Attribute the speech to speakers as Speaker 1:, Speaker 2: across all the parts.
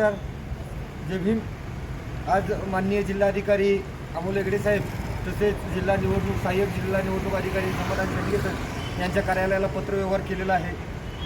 Speaker 1: नमस्कार जय भीम आज माननीय जिल्हाधिकारी अमोल हेगडे साहेब तसेच जिल्हा निवडणूक सहाय्यक जिल्हा निवडणूक अधिकारी समाधान शेंडगे यांच्या कार्यालयाला पत्रव्यवहार केलेला आहे.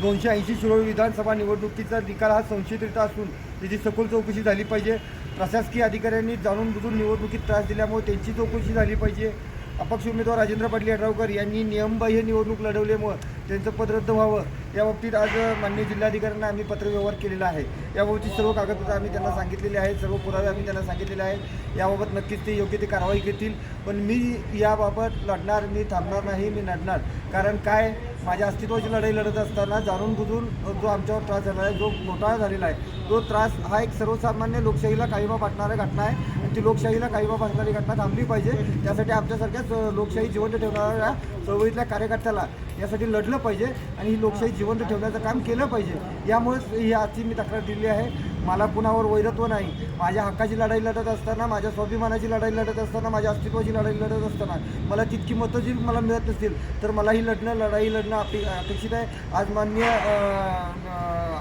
Speaker 1: दोनशे ऐंशी शिरोळ विधानसभा निवडणुकीचा निकाल हा संशयितरित्या असून त्याची सखोल चौकशी झाली पाहिजे. प्रशासकीय अधिकाऱ्यांनी जाणून बुजून निवडणुकीत त्रास दिल्यामुळे त्यांची चौकशी झाली पाहिजे. अपक्ष उमेदवार राजेंद्र पाटील यड्रावकर यांनी नियमबाह्य निवडणूक लढवल्यामुळं त्यांचं पद रद्द व्हावं. या बाबतीत आज माननीय जिल्हाधिकाऱ्यांना आम्ही पत्रव्यवहार केलेला आहे. याबाबतीत सर्व कागदपत्र आम्ही त्यांना सांगितलेले आहेत. सर्व पुरावे आम्ही त्यांना सांगितलेले आहेत. याबाबत नक्कीच ते योग्य ते कारवाई घेतील पण मी याबाबत लढणार मी थांबणार नाही मी लढणार कारण काय? माझ्या अस्तित्वाची लढाई लढत असताना जाणून बुजून जो आमच्यावर त्रास झाला आहे जो घोटाळा झालेला आहे तो त्रास हा एक सर्वसामान्य लोकशाहीला काळीमा पाडणारी घटना आहे. आणि ती लोकशाहीला काळीमा पाडणारी घटना थांबली पाहिजे. त्यासाठी आमच्यासारख्याच लोकशाही जिवंत ठेवणाऱ्या चळवळीतल्या कार्यकर्त्याला यासाठी लढलं पाहिजे आणि ही लोकशाही जिवंत ठेवण्याचं काम केलं पाहिजे. यामुळेच ही आजची मी तक्रार दिली आहे. मला कुणावर वैरत्व नाही. माझ्या हक्काची लढाई लढत असताना माझ्या स्वाभिमानाची लढाई लढत असताना माझ्या अस्तित्वाची लढाई लढत असताना मला तितकी मतं जी मला मिळत नसतील तर मला ही लढणं लढाई लढणं अपे अपेक्षित आहे. आज मान्य अ,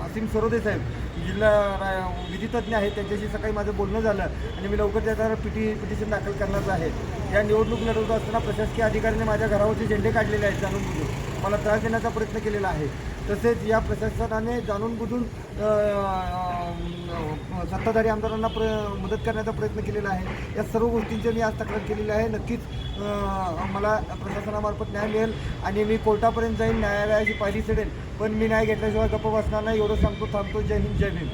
Speaker 1: असीम सरोदे साहेब जिल्हा विधितज्ञ आहेत त्यांच्याशी सकाळी माझं बोलणं झालं आणि मी लवकर त्याचा पिटी पिटिशन दाखल करणार आहे. या निवडणूक लढवत असताना प्रशासकीय अधिकाऱ्यांनी माझ्या घरावरचे झेंडे काढलेले आहेत जाणून बुजून. मला त्रास देण्याचा प्रयत्न केलेला आहे. तसेच या प्रशासनाने जाणून बुजून सत्ताधारी आमदारांना प्र मदत करण्याचा प्रयत्न केलेला आहे. या सर्व गोष्टींची मी आज तक्रार केलेली आहे. नक्कीच मला प्रशासनामार्फत न्याय मिळेल आणि मी कोर्टापर्यंत जाईन. न्यायालयाची पायरी चढेल. पण मी न्याय घेतल्याशिवाय गप्प बसणार नाही. एवढं सांगतो थांबतो. जय हिंद जय भीम.